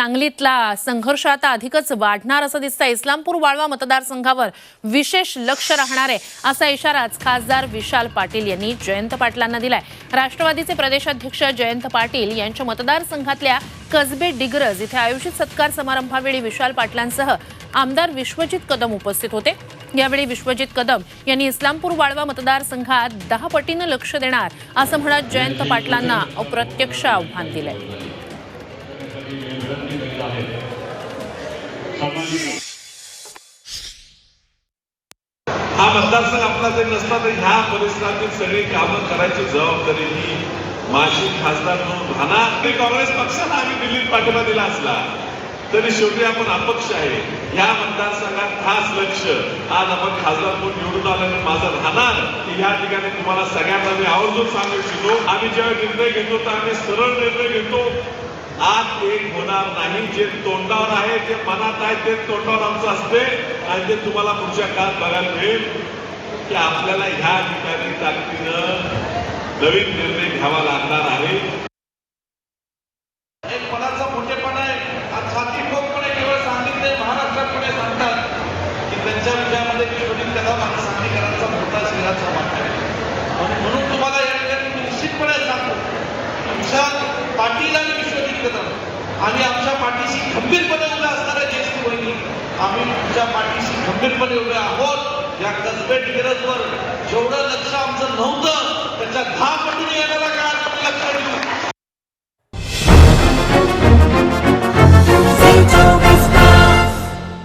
सांगलीतला संघर्ष आता अधिकच वाढणार असं दिसतं इस्लामपूर वाळवा मतदारसंघावर विशेष लक्ष राहणार आहे असा इशाराच खासदार विशाल पाटील यांनी जयंत पाटलांना दिलाय. राष्ट्रवादीचे प्रदेशाध्यक्ष जयंत पाटील यांच्या मतदारसंघातल्या कसबे डिग्रज इथे आयोजित सत्कार समारंभावेळी विशाल पाटलांसह आमदार विश्वजित कदम उपस्थित होते. यावेळी विश्वजित कदम यांनी इस्लामपूर वाळवा मतदारसंघात दहा पटीनं लक्ष देणार असं म्हणत जयंत पाटलांना अप्रत्यक्ष आव्हान दिलंय. हा मतदारसंघ आपला जरी नसला तरी ह्या परिसरातील सगळी कामं करायची जबाबदारी ही माझी खासदार म्हणून राहणार. तरी काँग्रेस पक्षाला आम्ही दिल्लीत पाठिंबा दिला असला तरी शेवटी आपण अपक्ष आहे. या मतदारसंघात खास लक्ष. आज आपण खासदार म्हणून निवडून आल्याने माझं राहणार. की या ठिकाणी तुम्हाला सगळ्यांना मी आवर्जून सांगू इच्छितो. आम्ही जेव्हा निर्णय घेतो तर आम्ही सरळ निर्णय घेतो. आज एक होणार नाही जे तोंडावर आहे जे मनात आहे ते तोंडावर आमचं असते. आणि ते तुम्हाला पुढच्या काळात बघायला मिळेल की आपल्याला ह्या ठिकाणी ताकदीनं नवीन निर्णय घ्यावा लागणार आहे. एक पदाचा मोठेपणा आहे. छाती ठोकपणे केवळ सांगितले महाराष्ट्रापुढे सांगतात. की त्यांच्या विजयामध्ये विश्वजित कदम मोठा श्रीराचा वाटा आहे म्हणून म्हणून तुम्हाला या ठिकाणी मी निश्चितपणे सांगतो विशाल पाटील आणि आम्ही आमच्या पाठीशी खंबीरपणे उभ्या असणाऱ्या ज्येष्ठ बहिणी आम्ही तुमच्या पाठीशी खंबीरपणे उभे आहोत. या कसबेट डिग्रजवर जेवढं लक्ष आमचं नव्हतं त्याच्या दहा